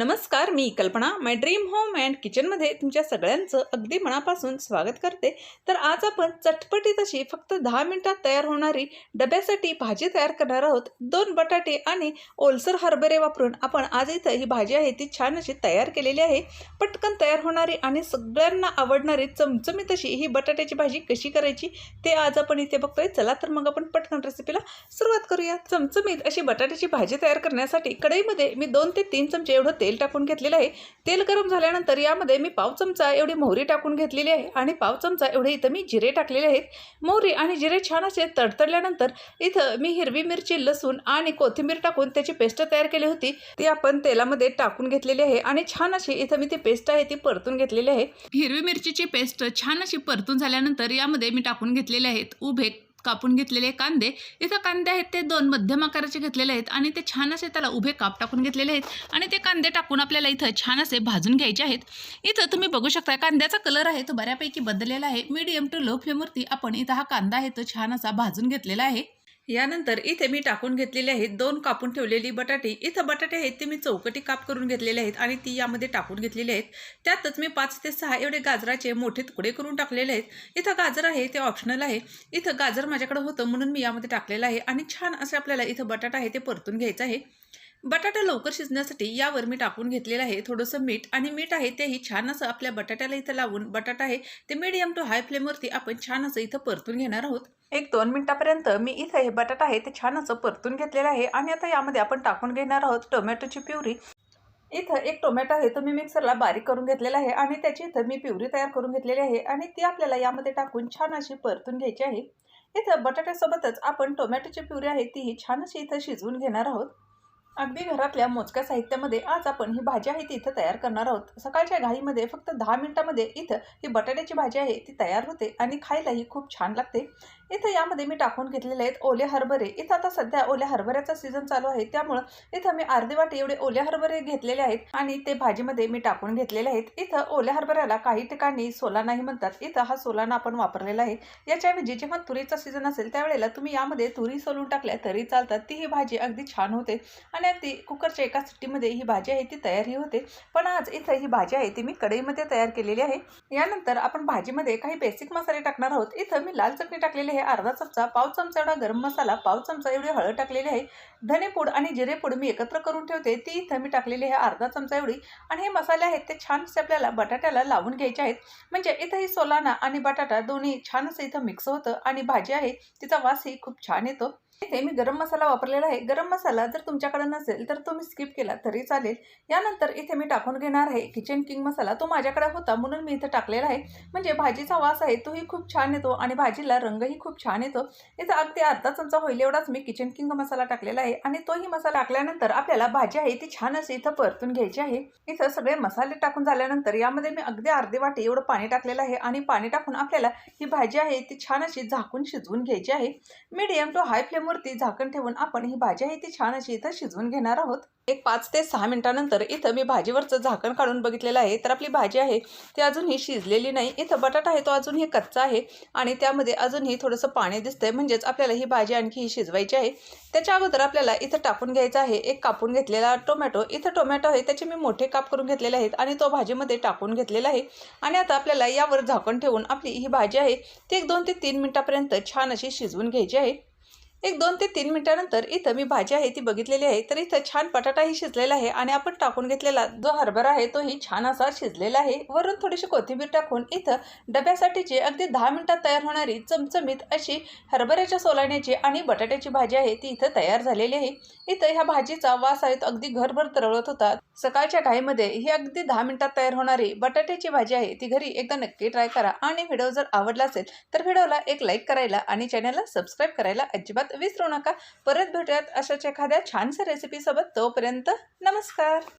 नमस्कार मी कल्पना. माय dream home and किचनमध्ये तुमच्या सगळ्यांचं अगदी मनापासून स्वागत करते. तर आज आपण चटपटीत अशी फक्त दहा मिनिटात तयार होणारी डब्यासाठी भाजी तयार करणार आहोत. दोन बटाटे आणि ओलसर हरभरे वापरून आपण आज इथं ही भाजी आहे ती छान अशी तयार केलेली आहे. पटकन तयार होणारी आणि सगळ्यांना आवडणारी चमचमीत अशी ही बटाट्याची भाजी कशी करायची ते आज आपण इथे बघतोय. चला तर मग आपण पटकन रेसिपीला सुरुवात करूया. चमचमीत अशी बटाट्याची भाजी तयार करण्यासाठी कढईमध्ये मी दोन ते तीन चमचे एवढं तेल तेल टाकून घेतलेलं आहे. तेल गरम झाल्यानंतर यामध्ये मी पाव चमचा एवढी मोहरी टाकून घेतलेली आहे आणि पाव चमचा एवढे इथं मी जिरे टाकलेले आहेत. मोहरी आणि जिरे छान असे तडतडल्यानंतर इथं मी हिरवी मिरची लसूण आणि कोथिंबीर टाकून त्याची पेस्ट तयार केली होती. ती आपण तेलामध्ये टाकून घेतलेली आहे आणि छान अशी इथं मी ती पेस्ट आहे ती परतून घेतलेली आहे. हिरवी मिरचीची पेस्ट छान अशी परतून झाल्यानंतर यामध्ये मी टाकून घेतलेले आहेत उभे कापून घेतलेले कांदे. इथं कांदे आहेत ते दोन मध्यम आकाराचे घेतलेले आहेत आणि ते छान असे त्याला उभे काप टाकून घेतलेले आहेत आणि ते कांदे टाकून आपल्याला इथं छान असे भाजून घ्यायचे आहेत. इथं तुम्ही बघू शकता कांद्याचा कलर आहे तो बऱ्यापैकी बदललेला आहे. मीडियम टू लो फ्लेमवरती आपण इथं हा कांदा आहे तो छान असा भाजून घेतलेला आहे. यानंतर इथे मी टाकून घेतलेले आहेत दोन कापून ठेवलेली बटाटे. इथं बटाटे आहेत ते मी चौकटी काप करून घेतलेले आहेत आणि ती यामध्ये टाकून घेतलेली आहेत. त्यातच मी पाच ते सहा एवढे गाजराचे मोठे तुकडे करून टाकलेले आहेत. इथं गाजर आहे ते ऑप्शनल आहे. इथं गाजर माझ्याकडे होतं म्हणून मी यामध्ये टाकलेलं आहे आणि छान असे आपल्याला इथं बटाटा आहे ते परतून घ्यायचं आहे. बटाटा लवकर शिजण्यासाठी यावर मी टाकून घेतलेलं आहे. थोडंसं मीठ आणि मीठ आहे तेही छान असं आपल्या बटाट्याला इथं लावून बटाटा आहे ते मीडियम टू हाय फ्लेमवरती आपण छान असं इथं परतून घेणार आहोत. एक दोन मिनिटापर्यंत मी इथं हे बटाटा आहे ते छान असं परतून घेतलेलं आहे आणि आता यामध्ये आपण टाकून घेणार आहोत टोमॅटोची प्युरी. इथं एक टोमॅटो आहे तो मी मिक्सरला बारीक करून घेतलेला आहे आणि त्याची इथं मी प्युरी तयार करून घेतलेली आहे आणि ती आपल्याला यामध्ये टाकून छान अशी परतून घ्यायची आहे. इथं बटाट्यासोबतच आपण टोमॅटोची प्युरी आहे तीही छान अशी इथं शिजवून घेणार आहोत. अगदी घरातल्या मोजक्या साहित्यामध्ये आज आपण ही भाजी आहे ती इथं तयार करणार आहोत. सकाळच्या घाईमध्ये फक्त दहा मिनिटामध्ये इथं ही बटाट्याची भाजी आहे ती तयार होते आणि खायलाही खूप छान लागते. इथं यामध्ये मी टाकून घेतलेले आहेत ओले हरभरे. इथं आता सध्या ओल्या हरभऱ्याचा सीझन चालू आहे. त्यामुळं इथं मी अर्धी वाटी एवढे ओले हरभरे घेतलेले आहेत आणि ते भाजीमध्ये मी टाकून घेतलेले आहेत. इथं ओल्या हरभऱ्याला काही ठिकाणी सोलानाही म्हणतात. इथं हा सोलाना आपण वापरलेला आहे. याच्याऐवजी जेव्हा तुरीचा सीझन असेल त्यावेळेला तुम्ही यामध्ये तुरी सोलून टाकल्या तरी चालतात. ती ही भाजी अगदी छान होते आणि अगदी कुकरच्या एका सिट्टीमध्ये ही भाजी आहे ती तयारही होते. पण आज इथं ही भाजी आहे ती मी कढईमध्ये तयार केलेली आहे. यानंतर आपण भाजीमध्ये काही बेसिक मसाले टाकणार आहोत. इथं मी लाल चटणी टाकलेली आहे. अर्धा चमचा पाव चमचा एवढा गरम मसाला पाव चमचा एवढी हळद टाकलेली आहे. धनेपूड आणि जिरेपूड मी एकत्र करून ठेवते. ती इथं मी टाकलेली आहे अर्धा चमचा एवढी. आणि हे मसाले आहेत ते छानसे आपल्याला बटाट्याला लावून घ्यायचे आहेत. म्हणजे इथं ही सोलाना आणि बटाटा दोन्ही छान असं इथं मिक्स होतं आणि भाजी आहे तिचा वासही खूप छान येतो. इथे मी गरम मसाला वापरलेला आहे. गरम मसाला जर तुमच्याकडे नसेल तर तुम्ही स्किप केला तरी चालेल. यानंतर इथे मी टाकून घेणार आहे किचन किंग मसाला. तो माझ्याकडे होता म्हणून मी इथं टाकलेला आहे. म्हणजे भाजीचा वास आहे तोही खूप छान येतो आणि भाजीला रंगही खूप छान येतो. इथं अगदी अर्धा चमचा होईल एवढाच मी किचन किंग मसाला टाकलेला आहे आणि तोही मसाला टाकल्यानंतर आपल्याला भाजी आहे ती छान अशी इथं परतून घ्यायची आहे. इथं सगळे मसाले टाकून झाल्यानंतर यामध्ये मी अगदी अर्धी वाटी एवढं पाणी टाकलेलं आहे आणि पाणी टाकून आपल्याला ही भाजी आहे ती छान अशी झाकून शिजवून घ्यायची आहे. मीडियम टू हाय फ्लेम वरती झाकण ठेवून आपण ही भाजी आहे ती छान अशी इथं शिजवून घेणार आहोत. एक पाच ते सहा मिनिटानंतर इथं मी भाजीवरचं झाकण काढून बघितलेलं आहे. तर आपली भाजी आहे ती अजूनही शिजलेली नाही. इथं बटाटा आहे तो अजूनही कच्चा आहे आणि त्यामध्ये अजूनही थोडंसं पाणी दिसतंय. म्हणजेच आपल्याला ही भाजी आणखी ही शिजवायची आहे. त्याच्या अगोदर आपल्याला इथं टाकून घ्यायचं आहे. एक कापून घेतलेला टोमॅटो. इथं टोमॅटो आहे त्याचे मी मोठे काप करून घेतलेले आहेत आणि तो भाजीमध्ये टाकून घेतलेला आहे. आणि आता आपल्याला यावर झाकण ठेवून आपली ही भाजी आहे ती एक दोन ते तीन मिनिटापर्यंत छान अशी शिजवून घ्यायची आहे. एक दोन ते तीन मिनिटानंतर इथं मी भाजी आहे ती बघितलेली आहे. तर इथं छान बटाटाही शिजलेला आहे आणि आपण टाकून घेतलेला जो हरभरा आहे तोही छान असा शिजलेला आहे. वरून थोडीशी कोथिंबीर टाकून इथं डब्यासाठीची अगदी दहा मिनिटात तयार होणारी चमचमीत अशी हरभऱ्याच्या सोलाण्याची आणि बटाट्याची भाजी आहे ती इथं तयार झालेली आहे. इथं ह्या भाजीचा वास आहे तो अगदी घरभर तरळत होता. सकाळच्या घाईमध्ये ही अगदी दहा मिनिटात तयार होणारी बटाट्याची भाजी आहे ती घरी एकदा नक्की ट्राय करा आणि व्हिडिओ जर आवडला असेल तर व्हिडिओला एक लाईक करायला आणि चॅनलला सबस्क्राईब करायला अजिबात विसरू नका. परत भेटूयात अशाच एखाद्या छानशा रेसिपीसोबत तोपर्यंत नमस्कार.